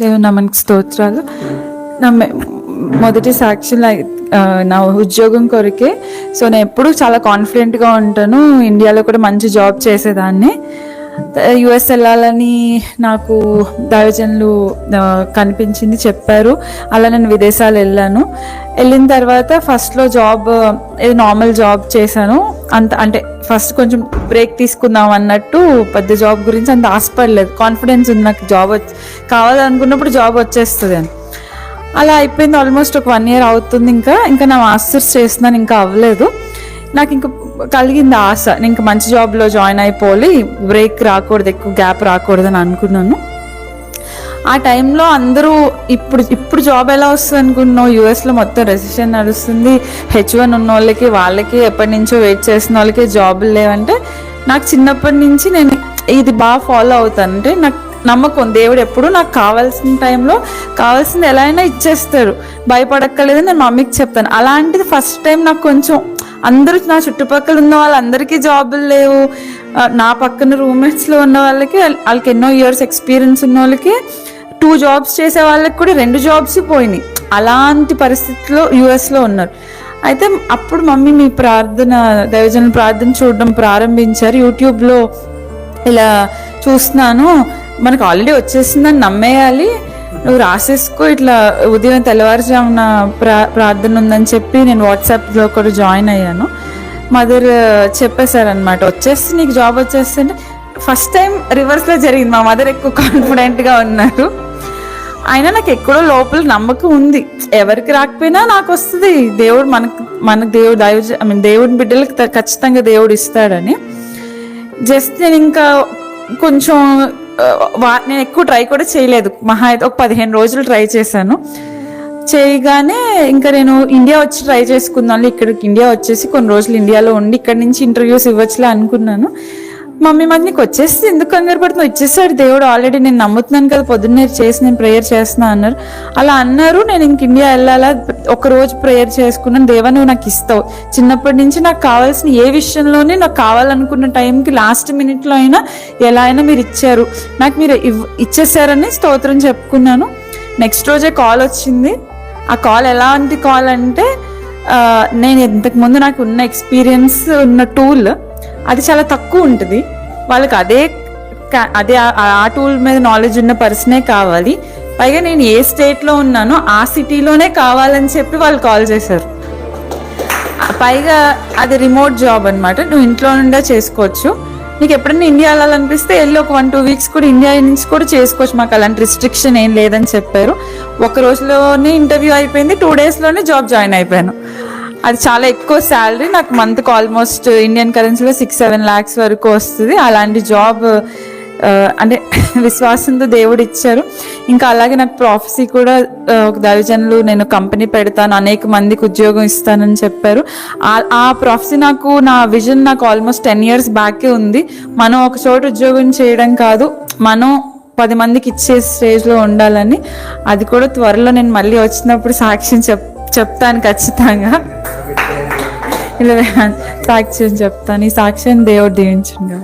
దేవుని నామానికి స్తోత్రాలు. నమ్మే మొదటి సాక్షి నా ఉద్యోగం కొరకే. సో నేను ఎప్పుడు చాలా కాన్ఫిడెంట్గా ఉంటాను. ఇండియాలో కూడా మంచి జాబ్ చేసేదాన్ని. Uh, యుఎస్ వెళ్ళాలని నాకు దైవజనులు uh, కనిపించింది చెప్పారు. అలా నేను విదేశాలు వెళ్ళాను. వెళ్ళిన తర్వాత ఫస్ట్లో జాబ్ uh, నార్మల్ జాబ్ చేశాను. అంత అంటే ఫస్ట్ కొంచెం బ్రేక్ తీసుకుందాం అన్నట్టు పెద్ద జాబ్ గురించి అంత ఆశపడలేదు. కాన్ఫిడెన్స్ ఉంది నాకు జాబ్ కావాలనుకున్నప్పుడు జాబ్ వచ్చేస్తుంది అని. అలా అయిపోయింది. ఆల్మోస్ట్ ఒక వన్ ఇయర్ అవుతుంది ఇంకా. ఇంకా నా మాస్టర్స్ చేస్తున్నాను ఇంకా అవ్వలేదు. నాకు ఇంకా కలిగింది ఆశ. నేను ఇంకా మంచి జాబ్లో జాయిన్ అయిపోవాలి బ్రేక్ రాకూడదు ఎక్కువ గ్యాప్ రాకూడదు అని అనుకున్నాను. ఆ టైంలో అందరూ ఇప్పుడు ఇప్పుడు జాబ్ ఎలా వస్తుంది అనుకున్నావు? యూఎస్లో మొత్తం రెసిషన్ నడుస్తుంది. హెచ్ వన్ ఉన్న వాళ్ళకి వాళ్ళకి ఎప్పటి నుంచో వెయిట్ చేసిన వాళ్ళకి జాబులు లేవంటే నాకు చిన్నప్పటి నుంచి నేను ఇది బాగా ఫాలో అవుతాను. అంటే నాకు నమ్మకం దేవుడు ఎప్పుడు నాకు కావాల్సిన టైంలో కావాల్సింది ఎలా అయినా ఇచ్చేస్తారు. భయపడక్కర్లేదు నేను మమ్మీకి చెప్తాను. అలాంటిది ఫస్ట్ టైం నాకు కొంచెం అందరూ నా చుట్టుపక్కల ఉన్న వాళ్ళందరికీ జాబులు లేవు. నా పక్కన రూమ్మేట్స్లో ఉన్న వాళ్ళకి వాళ్ళకి ఎన్నో ఇయర్స్ ఎక్స్పీరియన్స్ ఉన్న వాళ్ళకి టూ జాబ్స్ చేసే వాళ్ళకి కూడా రెండు జాబ్స్ పోయినాయి. అలాంటి పరిస్థితిలో యుఎస్లో ఉన్నారు. అయితే అప్పుడు మమ్మీ మీ ప్రార్థన దైవజన ప్రార్థన చూడడం ప్రారంభించారు. యూట్యూబ్లో ఇలా చూస్తున్నాను. మనకు ఆల్రెడీ వచ్చేసిందని నమ్మేయాలి. నువ్వు రాసేసుకో ఇట్లా ఉదయం తెల్లవారుజామున ప్రా ప్రార్థన ఉందని చెప్పి నేను వాట్సాప్లో కూడా జాయిన్ అయ్యాను. మదర్ చెప్పేశారనమాట వచ్చేసి నీకు జాబ్ వచ్చేస్తే ఫస్ట్ టైం రివర్స్లో జరిగింది మా మదర్ ఎక్కువ కాన్ఫిడెంట్గా ఉన్నారు. అయినా నాకు ఎక్కడో లోపల నమ్మకం ఉంది. ఎవరికి రాకపోయినా నాకు వస్తుంది దేవుడు మనకు మనకు దేవుడు దైవ ఐ మీన్ దేవుడి బిడ్డలకు ఖచ్చితంగా దేవుడు ఇస్తాడని. జస్ట్ నేను ఇంకా కొంచెం నేను ఎక్కువ ట్రై కూడా చేయలేదు. మహా అయితే ఒక పదిహేను రోజులు ట్రై చేశాను. చేయగానే ఇంకా నేను ఇండియా వచ్చి ట్రై చేసుకున్నాను ఇక్కడికి ఇండియా వచ్చేసి కొన్ని రోజులు ఇండియాలో ఉండి ఇక్కడ నుంచి ఇంటర్వ్యూస్ ఇవ్వచ్చులే అనుకున్నాను. మమ్మీ మాకు నీకు వచ్చేసి ఎందుకు కంగారు పడుతున్నావు? ఇచ్చేసాడు దేవుడు. ఆల్రెడీ నేను నమ్ముతున్నాను కదా పొద్దున్నే చేసి నేను ప్రేయర్ చేస్తున్నా అన్నారు. అలా అన్నారు నేను ఇంక ఇండియా వెళ్ళాలా? ఒక రోజు ప్రేయర్ చేసుకున్నాను. దేవా నువ్వు నాకు ఇస్తావు. చిన్నప్పటి నుంచి నాకు కావాల్సిన ఏ విషయంలోనే నాకు కావాలనుకున్న టైంకి లాస్ట్ మినిట్లో అయినా ఎలా అయినా మీరు ఇచ్చారు. నాకు మీరు ఇవ్- ఇచ్చేసారని స్తోత్రం చెప్పుకున్నాను. నెక్స్ట్ రోజే కాల్ వచ్చింది. ఆ కాల్ ఎలాంటి కాల్ అంటే నేను ఇంతకు ముందు నాకు ఉన్న ఎక్స్పీరియన్స్ ఉన్న టూల్ అది చాలా తక్కువ ఉంటుంది. వాళ్ళకి అదే అదే ఆ- టూల్ మీద నాలెడ్జ్ ఉన్న పర్సనే కావాలి. పైగా నేను ఏ స్టేట్లో ఉన్నానో ఆ సిటీలోనే కావాలని చెప్పి వాళ్ళు కాల్ చేశారు. పైగా అది రిమోట్ జాబ్ అనమాట నువ్వు ఇంట్లో నుండే చేసుకోవచ్చు. నీకు ఎప్పుడైనా ఇండియా వెళ్ళాలనిపిస్తే వెళ్ళి ఒక వన్ టూ వీక్స్ కూడా ఇండియా నుంచి కూడా చేసుకోవచ్చు. మాకు అలాంటి రిస్ట్రిక్షన్ ఏం లేదని చెప్పారు. ఒక రోజులోనే ఇంటర్వ్యూ అయిపోయింది. టూ డేస్లోనే జాబ్ జాయిన్ అయిపోయాను. అది చాలా ఎక్కువ శాలరీ నాకు మంత్కి ఆల్మోస్ట్ ఇండియన్ కరెన్సీలో సిక్స్ సెవెన్ ల్యాక్స్ వరకు వస్తుంది. అలాంటి జాబ్ అంటే విశ్వాసంతో దేవుడు ఇచ్చారు. ఇంకా అలాగే నాకు ప్రాఫెసీ కూడా ఒక దైవజనులు నేను కంపెనీ పెడతాను అనేక మందికి ఉద్యోగం ఇస్తానని చెప్పారు. ఆ- ఆ ప్రాఫెసీ నాకు నా విజన్ నాకు ఆల్మోస్ట్ టెన్ ఇయర్స్ బ్యాకే ఉంది. మనం ఒక చోట ఉద్యోగం చేయడం కాదు మనం పది మందికి ఇచ్చే స్టేజ్లో ఉండాలని. అది కూడా త్వరలో నేను మళ్ళీ వచ్చినప్పుడు సాక్ష్యం చెప్ చెప్తాను ఖచ్చితంగా. ఇలా సాక్ష్యం చెప్తాను. ఈ సాక్ష్యం దేవుడు దీవించుగా